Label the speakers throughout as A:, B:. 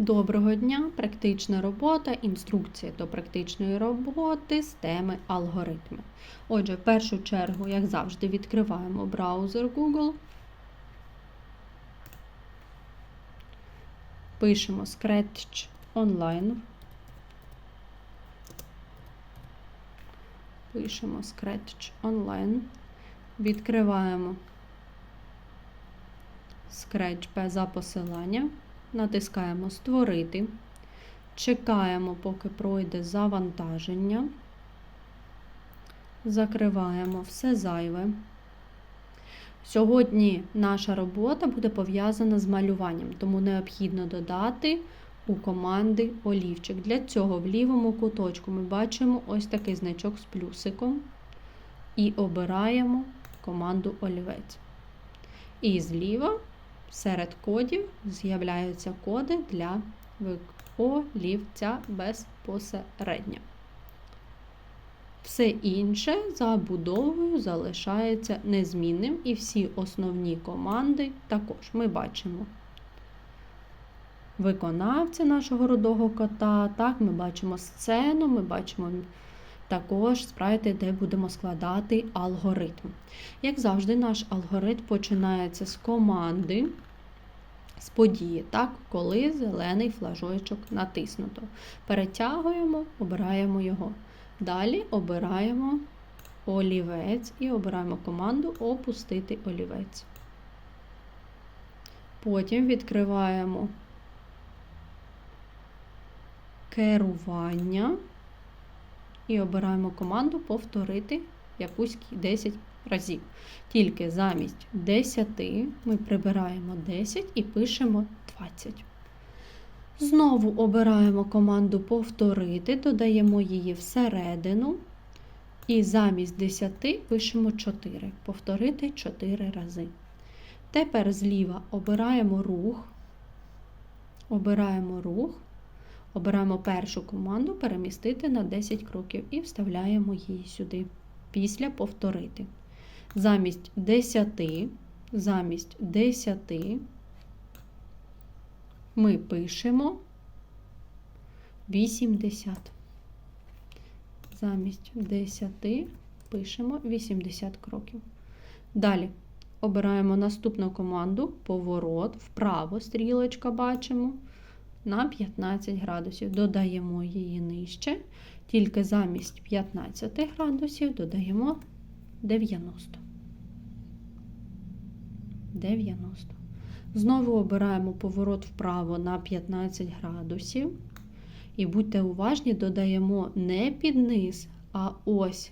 A: Доброго дня! Практична робота, інструкція до практичної роботи з теми алгоритми. Отже, в першу чергу, як завжди, відкриваємо браузер Google, пишемо Scratch Online, пишемо Scratch Online, відкриваємо Scratch за посиланням. Натискаємо Створити. Чекаємо, поки пройде завантаження. Закриваємо все зайве. Сьогодні наша робота буде пов'язана з малюванням, тому необхідно додати у команди олівчик. Для цього в лівому куточку ми бачимо ось такий значок з плюсиком і обираємо команду олівець. І зліва Серед кодів з'являються коди для олівця безпосередньо. Все інше за будовою залишається незмінним, і всі основні команди також ми бачимо виконавця нашого рудого кота, так, ми бачимо сцену, ми бачимо також спрайти, де будемо складати алгоритм. Як завжди, наш алгоритм починається з команди, з події, так, коли зелений флажочок натиснуто. Перетягуємо, обираємо його. Далі обираємо олівець і обираємо команду Опустити олівець. Потім відкриваємо керування і обираємо команду повторити якусь 10 разів. Тільки замість 10 ми прибираємо 10 і пишемо 20. Знову обираємо команду повторити, додаємо її всередину. І замість 10 пишемо 4. Повторити 4 рази. Тепер зліва обираємо рух, обираємо рух. Обираємо першу команду перемістити на 10 кроків і вставляємо її сюди. Після повторити. Замість 10, замість 10 ми пишемо 80. Замість 10 пишемо 80 кроків. Далі обираємо наступну команду поворот, вправо стрілочка бачимо на 15 градусів. Додаємо її нижче, тільки замість 15 градусів додаємо 90. 90. Знову обираємо поворот вправо на 15 градусів. І будьте уважні, додаємо не під низ, а ось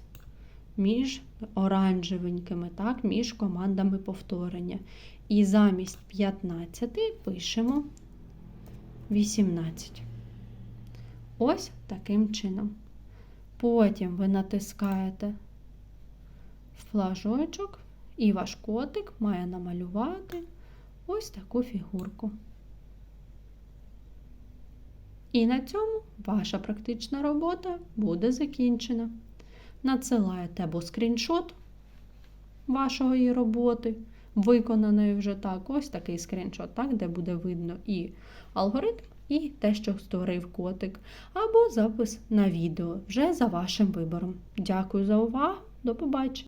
A: між оранжевенькими, так, між командами повторення. І замість 15 пишемо 18. Ось таким чином. Потім ви натискаєте флажочок, і ваш котик має намалювати ось таку фігурку. І на цьому ваша практична робота буде закінчена. Надсилаєте або скріншот вашої роботи виконаної вже так, ось такий скріншот, так, де буде видно і алгоритм, і те, що створив котик, або запис на відео вже за вашим вибором. Дякую за увагу, до побачення!